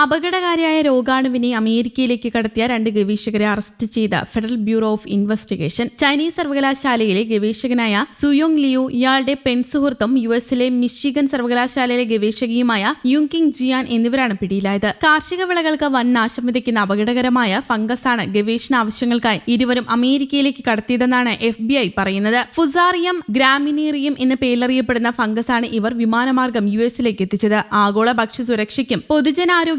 അപകടകാരിയായ രോഗാണുവിനെ അമേരിക്കയിലേക്ക് കടത്തിയ രണ്ട് ഗവേഷകരെ അറസ്റ്റ് ചെയ്ത Federal Bureau of Investigation. Chinese സർവകലാശാലയിലെ ഗവേഷകനായ സുയോങ് ലിയു ഇയാളുടെ പെൺസുഹൃത്തും യു എസിലെ മിഷിഗൻ സർവകലാശാലയിലെ ഗവേഷകയുമായ യുങ്കിങ് ജിയാൻ എന്നിവരാണ് പിടിയിലായത്. കാർഷിക വിളകൾക്ക് വൻ നാശം വിതയ്ക്കുന്ന അപകടകരമായ ഫംഗസാണ് ഗവേഷണ ആവശ്യങ്ങൾക്കായി ഇരുവരും അമേരിക്കയിലേക്ക് കടത്തിയതെന്നാണ് എഫ് ബി ഐ പറയുന്നത്. ഫുസാറിയം ഗ്രാമിനീറിയം എന്ന് പേരിലറിയപ്പെടുന്ന ഫംഗസാണ് ഇവർ വിമാനമാർഗം യു എസിലേക്ക് എത്തിച്ചത്. ആഗോള ഭക്ഷ്യ സുരക്ഷയ്ക്കും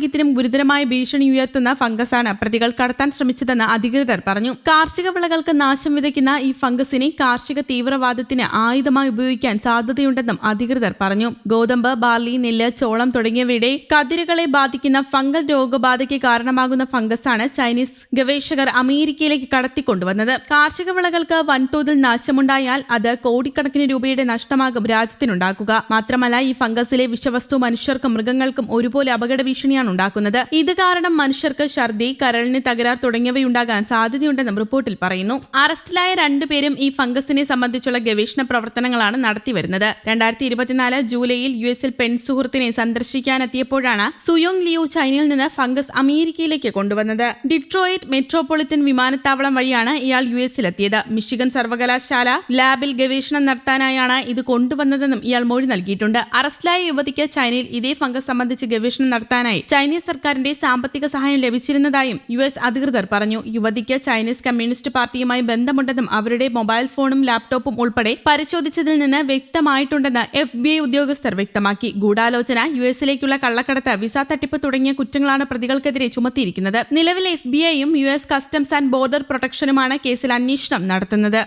പൊതുജനാരോഗ്യത്തിനും ഗുരുതരമായ ഭീഷണി ഉയർത്തുന്ന ഫംഗസാണ് പ്രതികൾ കടത്താൻ ശ്രമിച്ചതെന്ന് അധികൃതർ പറഞ്ഞു. കാർഷിക വിളകൾക്ക് നാശം വിതയ്ക്കുന്ന ഈ ഫംഗസിനെ കാർഷിക തീവ്രവാദത്തിന് ആയുധമായി ഉപയോഗിക്കാൻ സാധ്യതയുണ്ടെന്നും അധികൃതർ പറഞ്ഞു. ഗോതമ്പ് ബാർലി നെല്ല് ചോളം തുടങ്ങിയവയുടെ കതിരുകളെ ബാധിക്കുന്ന ഫംഗൽ രോഗബാധയ്ക്ക് കാരണമാകുന്ന ഫംഗസാണ് ചൈനീസ് ഗവേഷകർ അമേരിക്കയിലേക്ക് കടത്തിക്കൊണ്ടുവന്നത്. കാർഷിക വിളകൾക്ക് വൻതോതിൽ നാശമുണ്ടായാൽ അത് കോടിക്കണക്കിന് രൂപയുടെ നഷ്ടമാകും രാജ്യത്തിനുണ്ടാക്കുക. മാത്രമല്ല ഈ ഫംഗസിലെ വിഷവസ്തു മനുഷ്യർക്കും മൃഗങ്ങൾക്കും ഒരുപോലെ അപകട ഭീഷണിയാണ് ഉണ്ടാക്കുന്നത്. ഇത് കാരണം മനുഷ്യർക്ക് ഛർദി കരളിന് തകരാർ തുടങ്ങിയവയുണ്ടാകാൻ സാധ്യതയുണ്ടെന്നും റിപ്പോർട്ടിൽ പറയുന്നു. അറസ്റ്റിലായ രണ്ടുപേരും ഈ ഫംഗസിനെ സംബന്ധിച്ചുള്ള ഗവേഷണ പ്രവർത്തനങ്ങളാണ് നടത്തിവരുന്നത് രണ്ടായിരത്തി ഇരുപത്തിനാല് ജൂലൈയിൽ യു എസിൽ പെൺസുഹൃത്തിനെ സന്ദർശിക്കാനെത്തിയപ്പോഴാണ് സുയോങ് ലിയു ചൈനയിൽ നിന്ന് ഫംഗസ് അമേരിക്കയിലേക്ക് കൊണ്ടുവന്നത്. ഡിട്രോയിറ്റ് മെട്രോപൊളിറ്റൻ വിമാനത്താവളം വഴിയാണ് ഇയാൾ യു എസിലെത്തിയത്. മിഷിഗൻ സർവകലാശാല ലാബിൽ ഗവേഷണം നടത്താനായാണ് ഇത് കൊണ്ടുവന്നതെന്നും ഇയാൾ മൊഴി നൽകിയിട്ടുണ്ട്. അറസ്റ്റിലായ യുവതിക്ക് ചൈനയിൽ ഇതേ ഫംഗസ് സംബന്ധിച്ച് ഗവേഷണം നടത്താനായി ചൈനീസ് സർക്കാരിന്റെ സാമ്പത്തിക സഹായം ലഭിച്ചിരുന്നതായും യു എസ് അധികൃതർ പറഞ്ഞു. യുവതിക്ക് ചൈനീസ് കമ്മ്യൂണിസ്റ്റ് പാർട്ടിയുമായി ബന്ധമുണ്ടെന്നും അവരുടെ മൊബൈൽ ഫോണും ലാപ്ടോപ്പും ഉൾപ്പെടെ പരിശോധിച്ചതിൽ നിന്ന് വ്യക്തമായിട്ടുണ്ടെന്ന് എഫ് ബി ഐ ഉദ്യോഗസ്ഥർ വ്യക്തമാക്കി. ഗൂഢാലോചന യു എസിലേക്കുള്ള കള്ളക്കടത്ത് വിസ തട്ടിപ്പ് തുടങ്ങിയ കുറ്റങ്ങളാണ് പ്രതികൾക്കെതിരെ ചുമത്തിയിരിക്കുന്നത്. നിലവിൽ എഫ് ബി ഐയും U S Customs and Border പ്രൊട്ടക്ഷനുമാണ് കേസിൽ അന്വേഷണം നടത്തുന്നത്.